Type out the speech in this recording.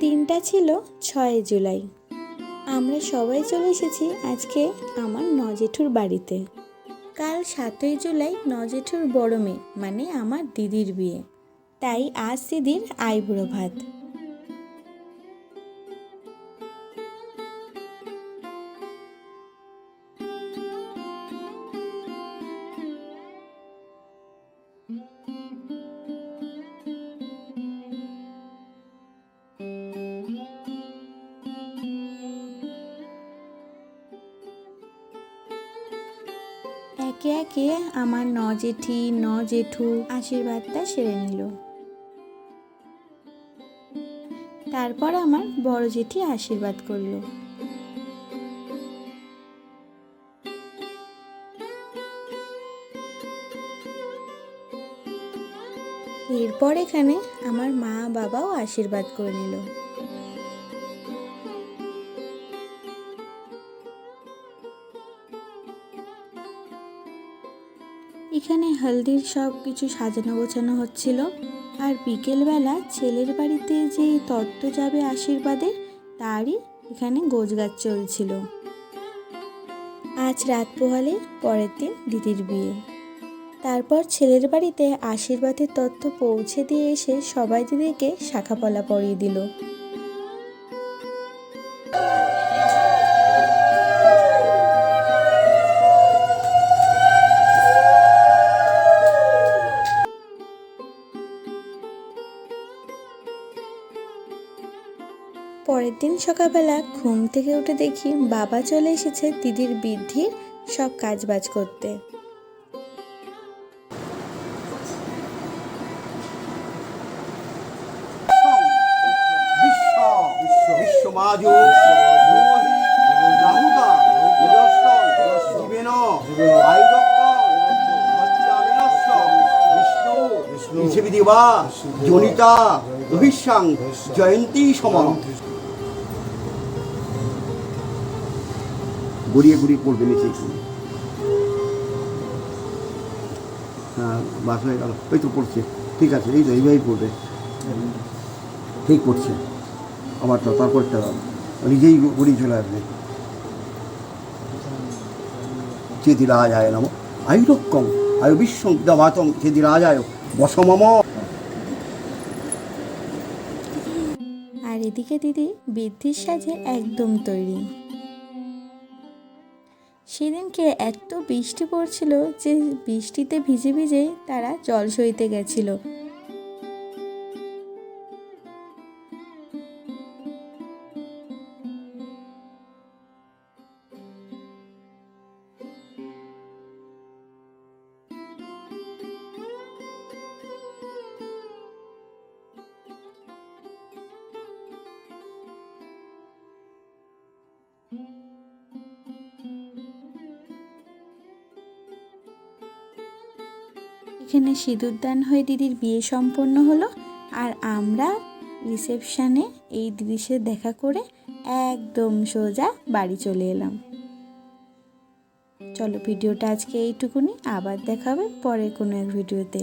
দিনটা ছিল ছয় জুলাই। আমরা সবাই চলে এসেছি আজকে আমার নজেঠুর বাড়িতে। কাল সাতই জুলাই নজেঠুর বড় মেয়ে মানে আমার দিদির বিয়ে। তাই আজ দিদির আইবুড়ো ভাত। একে একে আমার ন জেঠি, ন জেঠু আশীর্বাদটা সেরে নিল। তারপর আমার বড় জেঠি আশীর্বাদ করল। এরপর এখানে আমার মা বাবাও আশীর্বাদ করে নিল। এখানে হলদির সব কিছু সাজানো গোছানো হচ্ছিল। আর বিকেলবেলা ছেলের বাড়িতে যে তত্ত্ব যাবে আশীর্বাদের তারই এখানে গোছগাছ চলছিল। আজ রাত পোহালে পরের দিন দিদির বিয়ে। তারপর ছেলের বাড়িতে আশীর্বাদের তথ্য পৌঁছে দিয়ে এসে সবাই দিদিকে শাখাপলা পরিয়ে দিল। পরের দিন সকালবেলা ঘুম থেকে উঠে দেখি বাবা চলে এসেছে দিদির বৃদ্ধির সব কাজবাজ করতে জনিতা জয়ন্তী সমান গড়িয়ে গড়িয়ে পড়বে নিচে। হ্যাঁ বাস হয়ে গেল। ওই তো পড়ছে ঠিক আছে, এই তো এইভাবেই পড়বে ঠিক পড়ছে আবার তো তারপরটা নিজেই গড়িয়ে চলে আসবে। চেদিরাজায় নম আয়ুরক্ষম আয়ু বিশ্বং দবাতং চেদিরাজায় বসমম আর এদিকে দিদি, বৃদ্ধির সাজে একদম তৈরি। সেদিনকে এত বৃষ্টি পড়ছিল যে বৃষ্টিতে ভিজে ভিজে তারা জল সইতে গেছিল। এখানে সিঁদুরদান হয়ে দিদির বিয়ে সম্পন্ন হলো আর আমরা রিসেপশানে এই দৃশ্যে দেখা করে একদম সোজা বাড়ি চলে এলাম। চলো ভিডিওটা আজকে এইটুকুনি, আবার দেখাবে পরে কোনো এক ভিডিওতে।